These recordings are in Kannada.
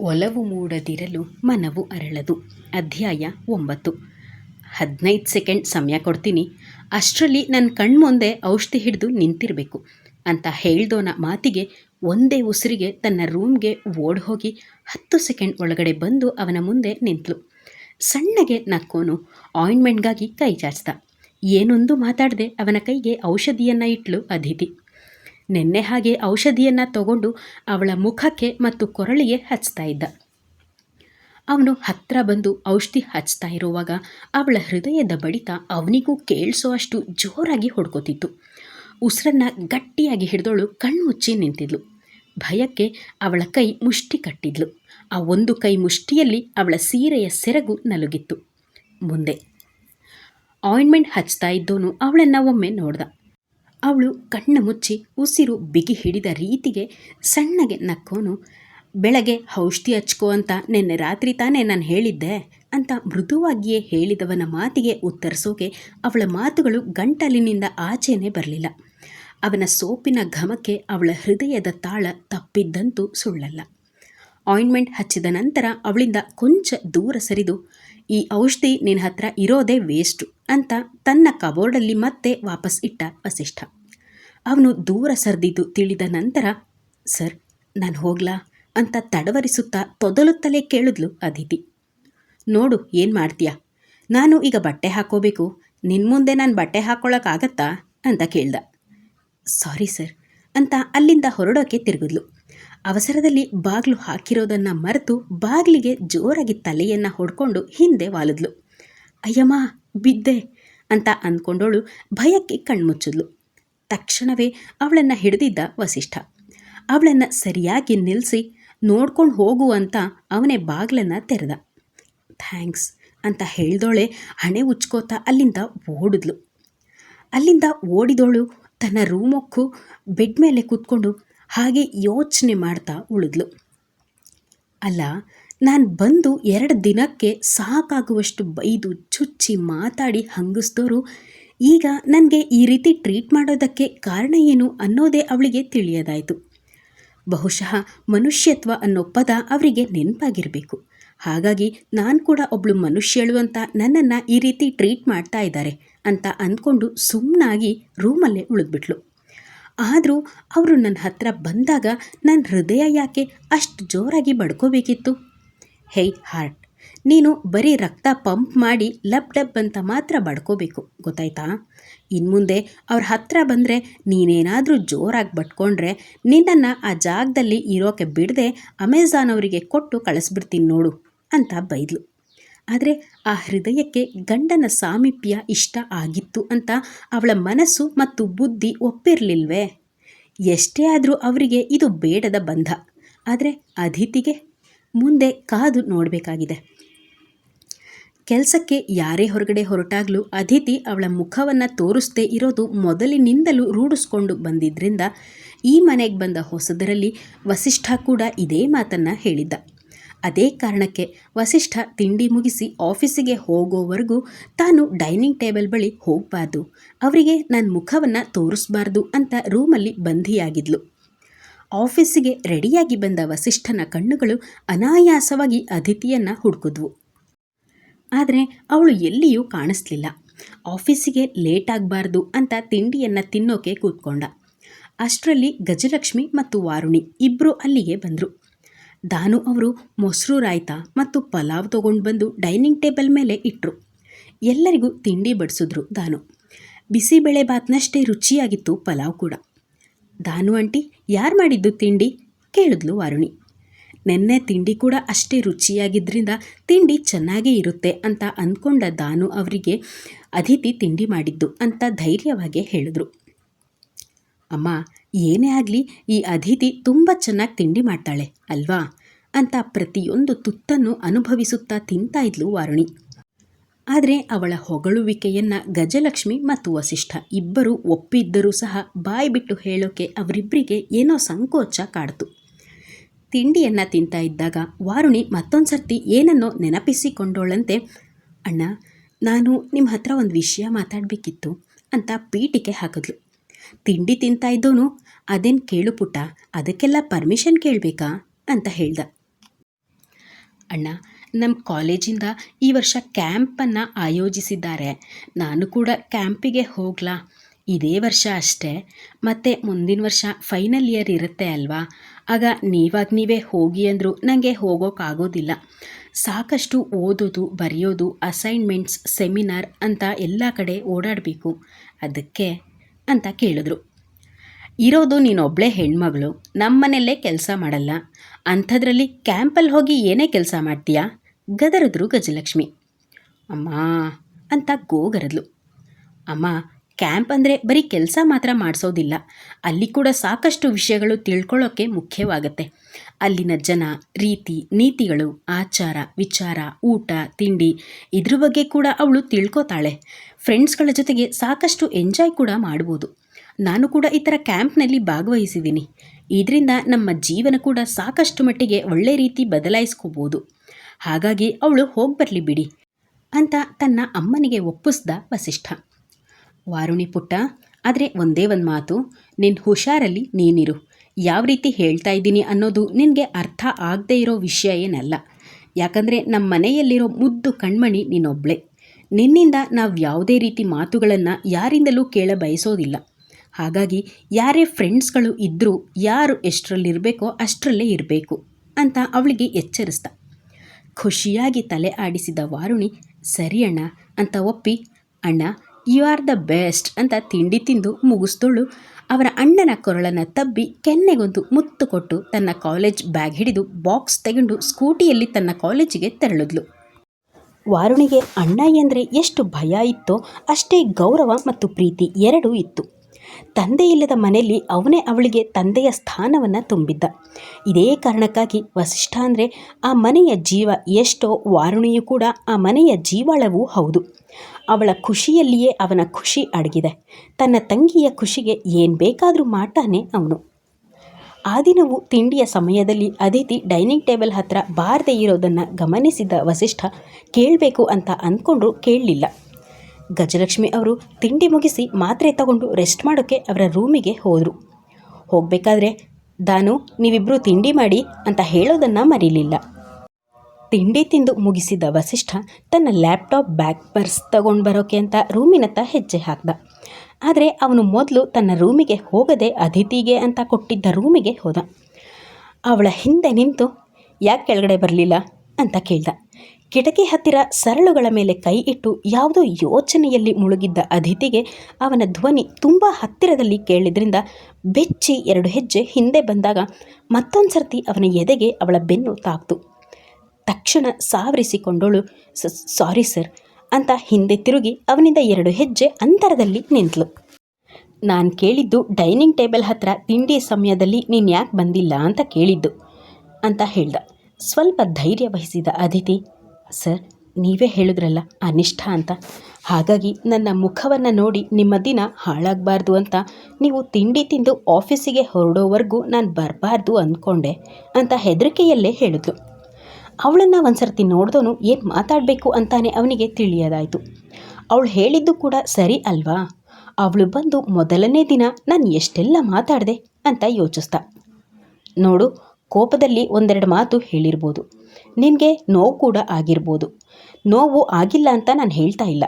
ಒಲವು ಮೂಡದಿರಲು ಮನವು ಅರಳದು. ಅಧ್ಯಾಯ ಒಂಬತ್ತು. ಹದಿನೈದು ಸೆಕೆಂಡ್ ಸಮಯ ಕೊಡ್ತೀನಿ. ಅಷ್ಟರಲ್ಲಿ ನನ್ನ ಕಣ್ಮುಂದೆ ಔಷಧಿ ಹಿಡಿದು ನಿಂತಿರಬೇಕು. ಅಂತ ಹೇಳ್ದೋನ ಮಾತಿಗೆ ಒಂದೇ ಉಸಿರಿಗೆ ತನ್ನ ರೂಮ್ಗೆ ಓಡ್ ಹೋಗಿ ಹತ್ತು ಸೆಕೆಂಡ್ ಒಳಗಡೆ ಬಂದು ಅವನ ಮುಂದೆ ನಿಂತಳು ಸಣ್ಣಗೆ ನಕ್ಕೋನು ಆಯಿಂಟ್ಮೆಂಟ್ಗಾಗಿ ಕೈ ಚಾಚ್ದ. ಏನೊಂದು ಮಾತಾಡದೆ ಅವನ ಕೈಗೆ ಔಷಧಿಯನ್ನು ಇಟ್ಲು ಅದಿತಿ ನೆನ್ನೆ ಹಾಗೆ ಔಷಧಿಯನ್ನು ತಗೊಂಡು ಅವಳ ಮುಖಕ್ಕೆ ಮತ್ತು ಕೊರಳಿಗೆ ಹಚ್ತಾ ಇದ್ದ. ಅವನು ಹತ್ತಿರ ಬಂದು ಔಷಧಿ ಹಚ್ತಾ ಇರುವಾಗ ಅವಳ ಹೃದಯದ ಬಡಿತ ಅವನಿಗೂ ಕೇಳಿಸೋ ಅಷ್ಟು ಜೋರಾಗಿ ಹೊಡ್ಕೋತಿತ್ತು. ಉಸಿರನ್ನು ಗಟ್ಟಿಯಾಗಿ ಹಿಡಿದೋಳು ಕಣ್ಮುಚ್ಚಿ ನಿಂತಿದ್ಲು. ಭಯಕ್ಕೆ ಅವಳ ಕೈ ಮುಷ್ಟಿ ಕಟ್ಟಿದ್ಲು. ಆ ಒಂದು ಕೈ ಮುಷ್ಟಿಯಲ್ಲಿ ಅವಳ ಸೀರೆಯ ಸೆರಗು ನಲುಗಿತ್ತು. ಮುಂದೆ. ಆಯಿಂಟ್ಮೆಂಟ್ ಹಚ್ತಾ ಇದ್ದೋನು ಅವಳನ್ನು ಒಮ್ಮೆ ನೋಡ್ದ. ಅವಳು ಕಣ್ಣು ಮುಚ್ಚಿ ಉಸಿರು ಬಿಗಿ ಹಿಡಿದ ರೀತಿಗೆ ಸಣ್ಣಗೆ ನಕ್ಕೋನು, ಬೆಳಗ್ಗೆ ಔಷಧಿ ಹಚ್ಕೊ ಅಂತ ನಿನ್ನೆ ರಾತ್ರಿ ತಾನೇ ನಾನು ಹೇಳಿದ್ದೆ ಅಂತ ಮೃದುವಾಗಿಯೇ ಹೇಳಿದವನ ಮಾತಿಗೆ ಉತ್ತರಿಸೋಕೆ ಅವಳ ಮಾತುಗಳು ಗಂಟಲಿನಿಂದ ಆಚೆನೆ ಬರಲಿಲ್ಲ. ಅವನ ಸೋಪಿನ ಘಮಕ್ಕೆ ಅವಳ ಹೃದಯದ ತಾಳ ತಪ್ಪಿದ್ದಂತೂ ಸುಳ್ಳಲ್ಲ. ಆಯಿಂಟ್ಮೆಂಟ್ ಹಚ್ಚಿದ ನಂತರ ಅವಳಿಂದ ಕೊಂಚ ದೂರ ಸರಿದು, ಈ ಔಷಧಿ ನಿನ್ನ ಹತ್ರ ಇರೋದೇ ವೇಸ್ಟು ಅಂತ ತನ್ನ ಕಬೋರ್ಡಲ್ಲಿ ಮತ್ತೆ ವಾಪಸ್ ಇಟ್ಟ ವಸಿಷ್ಠ. ಅವನು ದೂರ ಸರಿದಿದ್ದು ತಿಳಿದ ನಂತರ, ಸರ್, ನಾನು ಹೋಗ್ಲಾ? ಅಂತ ತಡವರಿಸುತ್ತಾ ತೊದಲುತ್ತಲೇ ಕೇಳಿದ್ಲು ಅದಿತಿ. ನೋಡು, ಏನು ಮಾಡ್ತೀಯಾ? ನಾನು ಈಗ ಬಟ್ಟೆ ಹಾಕೋಬೇಕು. ನಿನ್ನ ಮುಂದೆ ನಾನು ಬಟ್ಟೆ ಹಾಕ್ಕೊಳ್ಳೋಕ್ಕಾಗತ್ತಾ ಅಂತ ಕೇಳ್ದ. ಸಾರಿ, ಸರ್, ಅಂತ ಅಲ್ಲಿಂದ ಹೊರಡೋಕೆ ತಿರುಗಿದ್ಲು. ಅವಸರದಲ್ಲಿ ಬಾಗಿಲು ಹಾಕಿರೋದನ್ನು ಮರೆತು ಬಾಗಿಲಿಗೆ ಜೋರಾಗಿ ತಲೆಯನ್ನು ಹೊಡ್ಕೊಂಡು ಹಿಂದೆ ವಾಲಿದ್ಲು. ಅಯ್ಯಮ್ಮ, ಬಿದ್ದೆ, ಅಂತ ಅಂದ್ಕೊಂಡೋಳು ಭಯಕ್ಕೆ ಕಣ್ಮುಚ್ಚಿದ್ಲು. ತಕ್ಷಣವೇ ಅವಳನ್ನು ಹಿಡಿದಿದ್ದ ವಸಿಷ್ಠ. ಅವಳನ್ನು ಸರಿಯಾಗಿ ನಿಲ್ಲಿಸಿ ನೋಡ್ಕೊಂಡು ಹೋಗು ಅಂತ ಅವನೇ ಬಾಗಿಲನ್ನು ತೆರೆದ. ಥ್ಯಾಂಕ್ಸ್ ಅಂತ ಹೇಳ್ದೋಳೆ ಹಣೆ ಉಚ್ಕೋತಾ ಅಲ್ಲಿಂದ ಓಡಿದ್ಲು. ಅಲ್ಲಿಂದ ಓಡಿದೋಳು ತನ್ನ ರೂಮೊಕ್ಕು ಬೆಡ್ ಮೇಲೆ ಕೂತ್ಕೊಂಡು ಹಾಗೆ ಯೋಚನೆ ಮಾಡ್ತಾ ಉಳಿದ್ಲು. ಅಲ್ಲ, ನಾನು ಬಂದು ಎರಡು ದಿನಕ್ಕೆ ಸಾಕಾಗುವಷ್ಟು ಬೈದು ಚುಚ್ಚಿ ಮಾತಾಡಿ ಹಂಗಿಸ್ದೋರು ಈಗ ನನಗೆ ಈ ರೀತಿ ಟ್ರೀಟ್ ಮಾಡೋದಕ್ಕೆ ಕಾರಣ ಏನು ಅನ್ನೋದೇ ಅವಳಿಗೆ ತಿಳಿಯದಾಯಿತು. ಬಹುಶಃ ಮನುಷ್ಯತ್ವ ಅನ್ನೋ ಪದ ಅವರಿಗೆ ನೆನಪಾಗಿರಬೇಕು. ಹಾಗಾಗಿ ನಾನು ಕೂಡ ಒಬ್ಳು ಮನುಷ್ಯಳು ಅಂತ ನನ್ನನ್ನು ಈ ರೀತಿ ಟ್ರೀಟ್ ಮಾಡ್ತಾ ಇದ್ದಾರೆ ಅಂತ ಅಂದ್ಕೊಂಡು ಸುಮ್ಮನಾಗಿ ರೂಮಲ್ಲೇ ಉಳಿದ್ಬಿಟ್ಲು. ಆದರೂ ಅವರು ನನ್ನ ಹತ್ರ ಬಂದಾಗ ನನ್ನ ಹೃದಯ ಯಾಕೆ ಅಷ್ಟು ಜೋರಾಗಿ ಬಡ್ಕೋಬೇಕಿತ್ತು? ಹೇಯ್ ಹಾರ್ಟ್ ನೀನು ಬರೀ ರಕ್ತ ಪಂಪ್ ಮಾಡಿ ಲಬ್ ಡಬ್ ಅಂತ ಮಾತ್ರ ಬಡ್ಕೋಬೇಕು, ಗೊತ್ತಾಯ್ತಾ? ಇನ್ಮುಂದೆ ಅವ್ರ ಹತ್ರ ಬಂದರೆ ನೀನೇನಾದರೂ ಜೋರಾಗಿ ಬಟ್ಕೊಂಡ್ರೆ ನಿನ್ನನ್ನು ಆ ಜಾಗದಲ್ಲಿ ಇರೋಕೆ ಬಿಡದೆ ಅಮೆಝಾನ್ ಅವರಿಗೆ ಕೊಟ್ಟು ಕಳಿಸ್ಬಿಡ್ತೀನಿ ನೋಡು ಅಂತ ಬೈದ್ಲು. ಆದರೆ ಆ ಹೃದಯಕ್ಕೆ ಗಂಡನ ಸಾಮೀಪ್ಯ ಇಷ್ಟ ಆಗಿತ್ತು ಅಂತ ಅವಳ ಮನಸ್ಸು ಮತ್ತು ಬುದ್ಧಿ ಒಪ್ಪಿರಲಿಲ್ವೇ? ಎಷ್ಟೇ ಆದರೂ ಅವರಿಗೆ ಇದು ಬೇಡದ ಬಂಧ. ಆದರೆ ಅದಿತಿಗೆ ಮುಂದೆ ಕಾದು ನೋಡಬೇಕಾಗಿದೆ. ಕೆಲಸಕ್ಕೆ ಯಾರೇ ಹೊರಗಡೆ ಹೊರಟಾಗಲೂ ಅದಿತಿ ಅವಳ ಮುಖವನ್ನು ತೋರಿಸ್ದೇ ಇರೋದು ಮೊದಲಿನಿಂದಲೂ ರೂಢಿಸ್ಕೊಂಡು ಬಂದಿದ್ದರಿಂದ ಈ ಮನೆಗೆ ಬಂದ ಹೊಸದರಲ್ಲಿ ವಸಿಷ್ಠ ಕೂಡ ಇದೇ ಮಾತನ್ನು ಹೇಳಿದ್ದ. ಅದೇ ಕಾರಣಕ್ಕೆ ವಸಿಷ್ಠ ತಿಂಡಿ ಮುಗಿಸಿ ಆಫೀಸಿಗೆ ಹೋಗೋವರೆಗೂ ತಾನು ಡೈನಿಂಗ್ ಟೇಬಲ್ ಬಳಿ ಹೋಗಬಾರ್ದು, ಅವರಿಗೆ ನನ್ನ ಮುಖವನ್ನು ತೋರಿಸ್ಬಾರ್ದು ಅಂತ ರೂಮಲ್ಲಿ ಬಂಧಿಯಾಗಿದ್ಲು. ಆಫೀಸಿಗೆ ರೆಡಿಯಾಗಿ ಬಂದ ವಸಿಷ್ಠನ ಕಣ್ಣುಗಳು ಅನಾಯಾಸವಾಗಿ ಅದಿತಿಯನ್ನು ಹುಡುಕಿದ್ವು. ಆದರೆ ಅವಳು ಎಲ್ಲಿಯೂ ಕಾಣಿಸ್ಲಿಲ್ಲ. ಆಫೀಸಿಗೆ ಲೇಟ್ ಆಗಬಾರ್ದು ಅಂತ ತಿಂಡಿಯನ್ನು ತಿನ್ನೋಕೆ ಕೂತ್ಕೊಂಡ. ಅಷ್ಟರಲ್ಲಿ ಗಜಲಕ್ಷ್ಮಿ ಮತ್ತು ವಾರುಣಿ ಇಬ್ಬರು ಅಲ್ಲಿಗೆ ಬಂದರು. ದಾನು ಅವರು ಮೊಸರು ರಾಯ್ತ ಮತ್ತು ಪಲಾವ್ ತೊಗೊಂಡು ಬಂದು ಡೈನಿಂಗ್ ಟೇಬಲ್ ಮೇಲೆ ಇಟ್ಟರು ಎಲ್ಲರಿಗೂ ತಿಂಡಿ ಬಡಿಸಿದ್ರು ದಾನು. ಬಿಸಿಬೇಳೆ ಬಾತ್ನಷ್ಟೇ ರುಚಿಯಾಗಿತ್ತು ಪಲಾವ್ ಕೂಡ. ದಾನು ಆಂಟಿ ಯಾರು ಮಾಡಿದ್ದು ತಿಂಡಿ? ಕೇಳಿದ್ಲು ವಾರುಣಿ. ನೆನ್ನೆ ತಿಂಡಿ ಕೂಡ ಅಷ್ಟೇ ರುಚಿಯಾಗಿದ್ದರಿಂದ ತಿಂಡಿ ಚೆನ್ನಾಗೇ ಇರುತ್ತೆ ಅಂತ ಅಂದ್ಕೊಂಡ ದಾನು ಅವರಿಗೆ ಅದಿತಿ ತಿಂಡಿ ಮಾಡಿದ್ದು ಅಂತ ಧೈರ್ಯವಾಗಿ ಹೇಳಿದ್ರು. ಅಮ್ಮ, ಏನೇ ಆಗಲಿ ಈ ಅದಿತಿ ತುಂಬ ಚೆನ್ನಾಗಿ ತಿಂಡಿ ಮಾಡ್ತಾಳೆ, ಅಲ್ವಾ? ಅಂತ ಪ್ರತಿಯೊಂದು ತುತ್ತನ್ನು ಅನುಭವಿಸುತ್ತಾ ತಿಂತಾ ಇದ್ಲು ವಾರುಣಿ. ಆದರೆ ಅವಳ ಹೊಗಳುವಿಕೆಯನ್ನು ಗಜಲಕ್ಷ್ಮಿ ಮತ್ತು ವಸಿಷ್ಠ ಇಬ್ಬರು ಒಪ್ಪಿದ್ದರೂ ಸಹ ಬಾಯಿ ಬಿಟ್ಟು ಹೇಳೋಕೆ ಅವರಿಬ್ಬರಿಗೆ ಏನೋ ಸಂಕೋಚ ಕಾಡ್ತು. ತಿಂಡಿಯನ್ನು ತಿಂತಾ ಇದ್ದಾಗ ವಾರುಣಿ ಮತ್ತೊಂದು ಸರ್ತಿ ಏನನ್ನೋ ನೆನಪಿಸಿಕೊಂಡೋಳಂತೆ, ಅಣ್ಣ, ನಾನು ನಿಮ್ಮ ಹತ್ರ ಒಂದು ವಿಷಯ ಮಾತಾಡಬೇಕಿತ್ತು ಅಂತ ಪೀಟಿಕೆ ಹಾಕಿದ್ಲು. ತಿಂಡಿ ತಿಂತಾ ಇದ್ದೋನು, ಅದೇನು ಕೇಳು ಪುಟ್ಟ, ಅದಕ್ಕೆಲ್ಲ ಪರ್ಮಿಷನ್ ಕೇಳಬೇಕಾ? ಅಂತ ಹೇಳ್ದ. ಅಣ್ಣ ನಮ್ಮ ಕಾಲೇಜಿಂದ ಈ ವರ್ಷ ಕ್ಯಾಂಪನ್ನು ಆಯೋಜಿಸಿದ್ದಾರೆ. ನಾನು ಕೂಡ ಕ್ಯಾಂಪಿಗೆ ಹೋಗ್ಲಾ. ಇದೇ ವರ್ಷ ಅಷ್ಟೇ. ಮತ್ತು ಮುಂದಿನ ವರ್ಷ ಫೈನಲ್ ಇಯರ್ ಇರುತ್ತೆ ಅಲ್ವಾ? ಆಗ ನೀವಾಗ ನೀವೇ ಹೋಗಿ ಅಂದರೂ ನನಗೆ ಹೋಗೋಕ್ಕಾಗೋದಿಲ್ಲ ಸಾಕಷ್ಟು ಓದೋದು, ಬರೆಯೋದು ಅಸೈನ್ಮೆಂಟ್ಸ್ ಸೆಮಿನಾರ್ ಅಂತ ಎಲ್ಲ ಕಡೆ ಓಡಾಡಬೇಕು. ಅದಕ್ಕೆ ಅಂತ ಕೇಳಿದ್ರು. ಇರೋದು ನೀನೊಬ್ಬಳೇ ಹೆಣ್ಮಗಳು. ನಮ್ಮನೆಯಲ್ಲೇ ಕೆಲಸ ಮಾಡಲ್ಲ. ಅಂಥದ್ರಲ್ಲಿ ಕ್ಯಾಂಪಲ್ಲಿ ಹೋಗಿ ಏನೇ ಕೆಲಸ ಮಾಡ್ತೀಯಾ? ಗದರಿದ್ರು ಗಜಲಕ್ಷ್ಮಿ. ಅಮ್ಮ, ಅಂತ ಗೋಗರದ್ಲು. ಅಮ್ಮ, ಕ್ಯಾಂಪ್ ಅಂದರೆ ಬರೀ ಕೆಲಸ ಮಾತ್ರ ಮಾಡಿಸೋದಿಲ್ಲ. ಅಲ್ಲಿ ಕೂಡ ಸಾಕಷ್ಟು ವಿಷಯಗಳು ತಿಳ್ಕೊಳ್ಳೋಕ್ಕೆ ಮುಖ್ಯವಾಗತ್ತೆ. ಅಲ್ಲಿನ ಜನ, ರೀತಿ, ನೀತಿಗಳು, ಆಚಾರ, ವಿಚಾರ, ಊಟ, ತಿಂಡಿ, ಇದ್ರ ಬಗ್ಗೆ ಕೂಡ ಅವಳು ತಿಳ್ಕೊತಾಳೆ. ಫ್ರೆಂಡ್ಸ್ಗಳ ಜೊತೆಗೆ ಸಾಕಷ್ಟು ಎಂಜಾಯ್ ಕೂಡ ಮಾಡ್ಬೋದು. ನಾನು ಕೂಡ ಈ ಥರ ಕ್ಯಾಂಪ್ನಲ್ಲಿ ಭಾಗವಹಿಸಿದ್ದೀನಿ. ಇದರಿಂದ ನಮ್ಮ ಜೀವನ ಕೂಡ ಸಾಕಷ್ಟು ಮಟ್ಟಿಗೆ ಒಳ್ಳೆ ರೀತಿ ಬದಲಾಯಿಸ್ಕೋಬೋದು. ಹಾಗಾಗಿ ಅವಳು ಹೋಗ್ಬರ್ಲಿ ಬಿಡಿ ಅಂತ ತನ್ನ ಅಮ್ಮನಿಗೆ ಒಪ್ಪಿಸ್ದ ವಸಿಷ್ಠ. ವಾರುಣಿ ಪುಟ್ಟ, ಆದರೆ ಒಂದೇ ಒಂದು ಮಾತು. ನಿನ್ನ ಹುಷಾರಲ್ಲಿ ನೀನಿರು. ಯಾವ ರೀತಿ ಹೇಳ್ತಾ ಇದ್ದೀನಿ ಅನ್ನೋದು ನಿನಗೆ ಅರ್ಥ ಆಗದೇ ಇರೋ ವಿಷಯ ಏನಲ್ಲ. ಯಾಕಂದರೆ ನಮ್ಮ ಮನೆಯಲ್ಲಿರೋ ಮುದ್ದು ಕಣ್ಮಣಿ ನೀನೊಬ್ಳೆ. ನಿನ್ನಿಂದ ನಾವು ಯಾವುದೇ ರೀತಿ ಮಾತುಗಳನ್ನು ಯಾರಿಂದಲೂ ಕೇಳ ಬಯಸೋದಿಲ್ಲ. ಹಾಗಾಗಿ ಯಾರೇ ಫ್ರೆಂಡ್ಸ್ಗಳು ಇದ್ದರೂ ಯಾರು ಎಷ್ಟರಲ್ಲಿರಬೇಕೋ ಅಷ್ಟರಲ್ಲೇ ಇರಬೇಕು, ಅಂತ ಅವಳಿಗೆ ಎಚ್ಚರಿಸ್ದ. ಖುಷಿಯಾಗಿ ತಲೆ ಆಡಿಸಿದ ವಾರುಣಿ, ಸರಿ ಅಣ್ಣ ಅಂತ ಒಪ್ಪಿ, ಅಣ್ಣ ಯು ಆರ್ ದ ಬೆಸ್ಟ್ ಅಂತ ತಿಂಡಿ ತಿಂದು ಮುಗಿಸ್ದೋಳು. ಅವರ ಅಣ್ಣನ ಕೊರಳನ್ನು ತಬ್ಬಿ ಕೆನ್ನೆಗೊಂದು ಮುತ್ತು ಕೊಟ್ಟು ತನ್ನ ಕಾಲೇಜ್ ಬ್ಯಾಗ್ ಹಿಡಿದು ಬಾಕ್ಸ್ ತೆಗೆದು ಸ್ಕೂಟಿಯಲ್ಲಿ ತನ್ನ ಕಾಲೇಜಿಗೆ ತೆರಳಿದ್ಲು. ವಾರುಣಿಗೆ, ಅಣ್ಣ ಎಂದರೆ ಎಷ್ಟು ಭಯ ಇತ್ತೋ ಅಷ್ಟೇ ಗೌರವ ಮತ್ತು ಪ್ರೀತಿ ಎರಡೂ ಇತ್ತು. ತಂದೆ ಇಲ್ಲದ ಮನೆಯಲ್ಲಿ ಅವನೇ ಅವಳಿಗೆ ತಂದೆಯ ಸ್ಥಾನವನ್ನು ತುಂಬಿದ್ದ. ಇದೇ ಕಾರಣಕ್ಕಾಗಿ ವಸಿಷ್ಠ ಅಂದರೆ ಆ ಮನೆಯ ಜೀವ ಎಷ್ಟೋ ವಾರುಣಿಯೂ ಕೂಡ ಆ ಮನೆಯ ಜೀವಾಳವೂ ಹೌದು. ಅವಳ ಖುಷಿಯಲ್ಲಿಯೇ ಅವನ ಖುಷಿ ಅಡಗಿದೆ. ತನ್ನ ತಂಗಿಯ ಖುಷಿಗೆ ಏನು ಬೇಕಾದರೂ ಮಾಡ್ತಾನೆ ಅವನು. ಆ ದಿನವು ತಿಂಡಿಯ ಸಮಯದಲ್ಲಿ ಅದಿತಿ ಡೈನಿಂಗ್ ಟೇಬಲ್ ಹತ್ರ ಬಾರದೇ ಇರೋದನ್ನು ಗಮನಿಸಿದ ವಸಿಷ್ಠ, ಕೇಳಬೇಕು ಅಂತ ಅಂದ್ಕೊಂಡ್ರು ಕೇಳಲಿಲ್ಲ. ಗಜಲಕ್ಷ್ಮಿ ಅವರು ತಿಂಡಿ ಮುಗಿಸಿ ಮಾತ್ರೆ ತಗೊಂಡು ರೆಸ್ಟ್ ಮಾಡೋಕ್ಕೆ ಅವರ ರೂಮಿಗೆ ಹೋದರು. ಹೋಗಬೇಕಾದ್ರೆ, ದಾನು ನೀವಿಬ್ಬರು ತಿಂಡಿ ಮಾಡಿ ಅಂತ ಹೇಳೋದನ್ನು ಮರೀಲಿಲ್ಲ. ತಿಂಡಿ ತಿಂದು ಮುಗಿಸಿದ ವಸಿಷ್ಠ ತನ್ನ ಲ್ಯಾಪ್ಟಾಪ್ ಬ್ಯಾಗ್ ಪರ್ಸ್ ತಗೊಂಡು ಬರೋಕೆ ಅಂತ ರೂಮಿನತ್ತ ಹೆಜ್ಜೆ ಹಾಕ್ದ. ಆದರೆ ಅವನು ಮೊದಲು ತನ್ನ ರೂಮಿಗೆ ಹೋಗದೆ ಅತಿಥಿಗೆ ಅಂತ ಕೊಟ್ಟಿದ್ದ ರೂಮಿಗೆ ಹೋದ. ಅವಳ ಹಿಂದೆ ನಿಂತು, ಯಾಕೆ ಕೆಳಗಡೆ ಬರಲಿಲ್ಲ? ಅಂತ ಕೇಳ್ದ. ಕಿಟಕಿ ಹತ್ತಿರ ಸರಳುಗಳ ಮೇಲೆ ಕೈ ಇಟ್ಟು ಯಾವುದೋ ಯೋಚನೆಯಲ್ಲಿ ಮುಳುಗಿದ್ದ ಅದಿತಿಗೆ ಅವನ ಧ್ವನಿ ತುಂಬ ಹತ್ತಿರದಲ್ಲಿ ಕೇಳಿದ್ರಿಂದ ಬೆಚ್ಚಿ ಎರಡು ಹೆಜ್ಜೆ ಹಿಂದೆ ಬಂದಾಗ ಮತ್ತೊಂದು ಸರ್ತಿ ಅವನ ಎದೆಗೆ ಅವಳ ಬೆನ್ನು ತಾಕ್ತು. ತಕ್ಷಣ ಸಾವರಿಸಿಕೊಂಡಳು ಸಾರಿ ಸರ್, ಅಂತ ಹಿಂದೆ ತಿರುಗಿ ಅವನಿಂದ ಎರಡು ಹೆಜ್ಜೆ ಅಂತರದಲ್ಲಿ ನಿಂತಳು ನಾನು ಕೇಳಿದ್ದು ಡೈನಿಂಗ್ ಟೇಬಲ್ ಹತ್ರ ತಿಂಡಿ ಸಮಯದಲ್ಲಿ ನೀನು ಯಾಕೆ ಬಂದಿಲ್ಲ? ಅಂತ ಕೇಳಿದ್ದು ಅಂತ ಹೇಳ್ದ. ಸ್ವಲ್ಪ ಧೈರ್ಯ ವಹಿಸಿದ ಅದಿತಿ ಸರ್, ನೀವೇ ಹೇಳಿದ್ರಲ್ಲ ಅನಿಷ್ಠ ಅಂತ. ಹಾಗಾಗಿ ನನ್ನ ಮುಖವನ್ನು ನೋಡಿ ನಿಮ್ಮ ದಿನ ಹಾಳಾಗಬಾರ್ದು ಅಂತ ನೀವು ತಿಂಡಿ ತಿಂದು ಆಫೀಸಿಗೆ ಹೊರಡೋವರೆಗೂ ನಾನು ಬರಬಾರ್ದು ಅಂದ್ಕೊಂಡೆ ಅಂತ ಹೆದರಿಕೆಯಲ್ಲೇ ಹೇಳಿದ್ಲು. ಅವಳನ್ನು ಒಂದು ಸರ್ತಿ ನೋಡಿದವನು ಏನು ಮಾತಾಡಬೇಕು ಅಂತಾನೆ ಅವನಿಗೆ ತಿಳಿಯೋದಾಯಿತು. ಅವಳು ಹೇಳಿದ್ದು ಕೂಡ ಸರಿ ಅಲ್ವಾ? ಅವಳು ಬಂದು ಮೊದಲನೇ ದಿನ ನಾನು ಎಷ್ಟೆಲ್ಲ ಮಾತಾಡಿದೆ ಅಂತ ಯೋಚಿಸ್ತಾ ನೋಡು ಕೋಪದಲ್ಲಿ ಒಂದೆರಡು ಮಾತು ಹೇಳಿರ್ಬೋದು. ನಿನಗೆ ನೋವು ಕೂಡ ಆಗಿರ್ಬೋದು. ನೋವು ಆಗಿಲ್ಲ ಅಂತ ನಾನು ಹೇಳ್ತಾ ಇಲ್ಲ.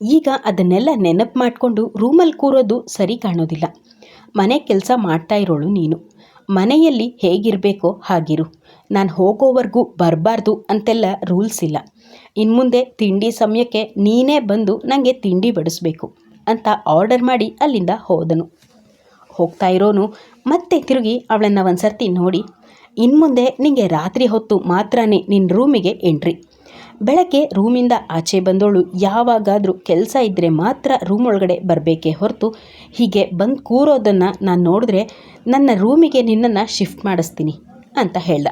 ಈಗ ಅದನ್ನೆಲ್ಲ ನೆನಪು ಮಾಡಿಕೊಂಡು ರೂಮಲ್ಲಿ ಕೂರೋದು ಸರಿ ಕಾಣೋದಿಲ್ಲ. ಮನೆ ಕೆಲಸ ಮಾಡ್ತಾ ಇರೋಳು ನೀನು. ಮನೆಯಲ್ಲಿ ಹೇಗಿರಬೇಕೋ ಹಾಗಿರು. ನಾನು ಹೋಗೋವರೆಗೂ ಬರಬಾರ್ದು ಅಂತೆಲ್ಲ ರೂಲ್ಸ್ ಇಲ್ಲ. ಇನ್ನು ಮುಂದೆ ತಿಂಡಿ ಸಮಯಕ್ಕೆ ನೀನೇ ಬಂದು ನನಗೆ ತಿಂಡಿ ಬಡಿಸ್ಬೇಕು ಅಂತ ಆರ್ಡರ್ ಮಾಡಿ ಅಲ್ಲಿಂದ ಹೋದನು. ಹೋಗ್ತಾ ಇರೋನು ಮತ್ತೆ ತಿರುಗಿ ಅವಳನ್ನು ಒಂದು ಸರ್ತಿ ನೋಡಿ. ಇನ್ಮುಂದೆ ನಿಮಗೆ ರಾತ್ರಿ ಹೊತ್ತು ಮಾತ್ರನೇ ನಿನ್ನ ರೂಮಿಗೆ ಎಂಟ್ರಿ. ಬೆಳಗ್ಗೆ ರೂಮಿಂದ ಆಚೆ ಬಂದೋಳು. ಯಾವಾಗಾದರೂ ಕೆಲಸ ಇದ್ದರೆ ಮಾತ್ರ ರೂಮ್ ಒಳಗಡೆ ಬರಬೇಕೇ ಹೊರತು ಹೀಗೆ ಬಂದು ಕೂರೋದನ್ನು ನಾನು ನೋಡಿದ್ರೆ ನನ್ನ ರೂಮಿಗೆ ನಿನ್ನನ್ನು ಶಿಫ್ಟ್ ಮಾಡಿಸ್ತೀನಿ ಅಂತ ಹೇಳ್ದ.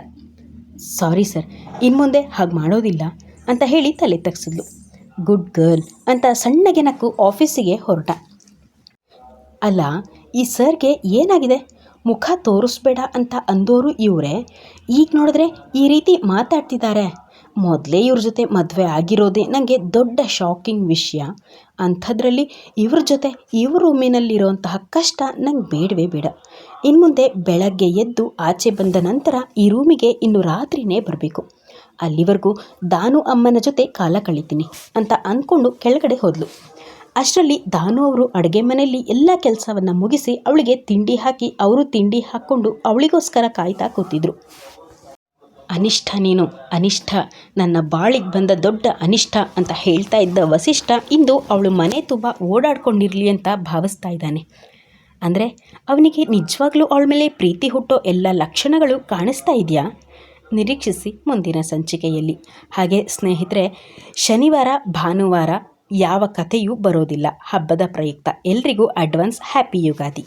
ಸಾರಿ ಸರ್ ಇನ್ನು ಮುಂದೆ ಹಾಗೆ ಮಾಡೋದಿಲ್ಲ ಅಂತ ಹೇಳಿ ತಲೆ ತಗ್ಸಿದ್ಲು. ಗುಡ್ ಗರ್ಲ್ ಅಂತ ಸಣ್ಣಗೆ ನಕ್ಕು ಆಫೀಸಿಗೆ ಹೊರಟ. ಅಲ್ಲ, ಈ ಸರ್ಗೆ ಏನಾಗಿದೆ? ಮುಖ ತೋರಿಸ್ಬೇಡ ಅಂತ ಅಂದೋರು ಇವರೇ. ಈಗ ನೋಡಿದ್ರೆ ಈ ರೀತಿ ಮಾತಾಡ್ತಿದ್ದಾರೆ ಮೊದಲೇ ಇವ್ರ ಜೊತೆ ಮದುವೆ ಆಗಿರೋದೇ ನನಗೆ ದೊಡ್ಡ ಶಾಕಿಂಗ್ ವಿಷಯ. ಅಂಥದ್ರಲ್ಲಿ ಇವ್ರ ಜೊತೆ ಇವ್ರ ರೂಮಿನಲ್ಲಿರುವಂತಹ ಕಷ್ಟ ನಂಗೆ ಬೇಡವೇ ಬೇಡ. ಇನ್ನು ಮುಂದೆ ಬೆಳಗ್ಗೆ ಎದ್ದು ಆಚೆ ಬಂದ ನಂತರ ಈ ರೂಮಿಗೆ ಇನ್ನು ರಾತ್ರಿನೇ ಬರಬೇಕು. ಅಲ್ಲಿವರೆಗೂ ದಾನು ಅಮ್ಮನ ಜೊತೆ ಕಾಲ ಕಳಿತೀನಿ ಅಂತ ಅಂದ್ಕೊಂಡು ಕೆಳಗಡೆ ಹೋದ್ಲು. ಅಷ್ಟರಲ್ಲಿ ದಾನು ಅವರು ಅಡುಗೆ ಮನೆಯಲ್ಲಿ ಎಲ್ಲ ಕೆಲಸವನ್ನು ಮುಗಿಸಿ ಅವಳಿಗೆ ತಿಂಡಿ ಹಾಕಿ ಅವರು ತಿಂಡಿ ಹಾಕ್ಕೊಂಡು ಅವಳಿಗೋಸ್ಕರ ಕಾಯ್ತಾ ಕೂತಿದ್ರು. ಅನಿಷ್ಠ ನೀನು, ಅನಿಷ್ಠ. ನನ್ನ ಬಾಳಿಗೆ ಬಂದ ದೊಡ್ಡ ಅನಿಷ್ಠ ಅಂತ ಹೇಳ್ತಾ ಇದ್ದ ವಸಿಷ್ಠ ಇಂದು ಅವಳು ಮನೆ ತುಂಬ ಓಡಾಡ್ಕೊಂಡಿರಲಿ ಅಂತ ಭಾವಿಸ್ತಾ ಇದ್ದಾನೆ. ಅಂದರೆ ಅವನಿಗೆ ನಿಜವಾಗ್ಲೂ ಅವಳ ಮೇಲೆ ಪ್ರೀತಿ ಹುಟ್ಟೋ ಎಲ್ಲ ಲಕ್ಷಣಗಳು ಕಾಣಿಸ್ತಾ ಇದೆಯಾ? ನಿರೀಕ್ಷಿಸಿ ಮುಂದಿನ ಸಂಚಿಕೆಯಲ್ಲಿ. ಹಾಗೆ ಸ್ನೇಹಿತರೆ, ಶನಿವಾರ, ಭಾನುವಾರ ಯಾವ ಕಥೆಯೂ ಬರೋದಿಲ್ಲ. ಹಬ್ಬದ ಪ್ರಯುಕ್ತ. ಎಲ್ರಿಗೂ ಅಡ್ವಾನ್ಸ್ ಹ್ಯಾಪಿ ಯುಗಾದಿ.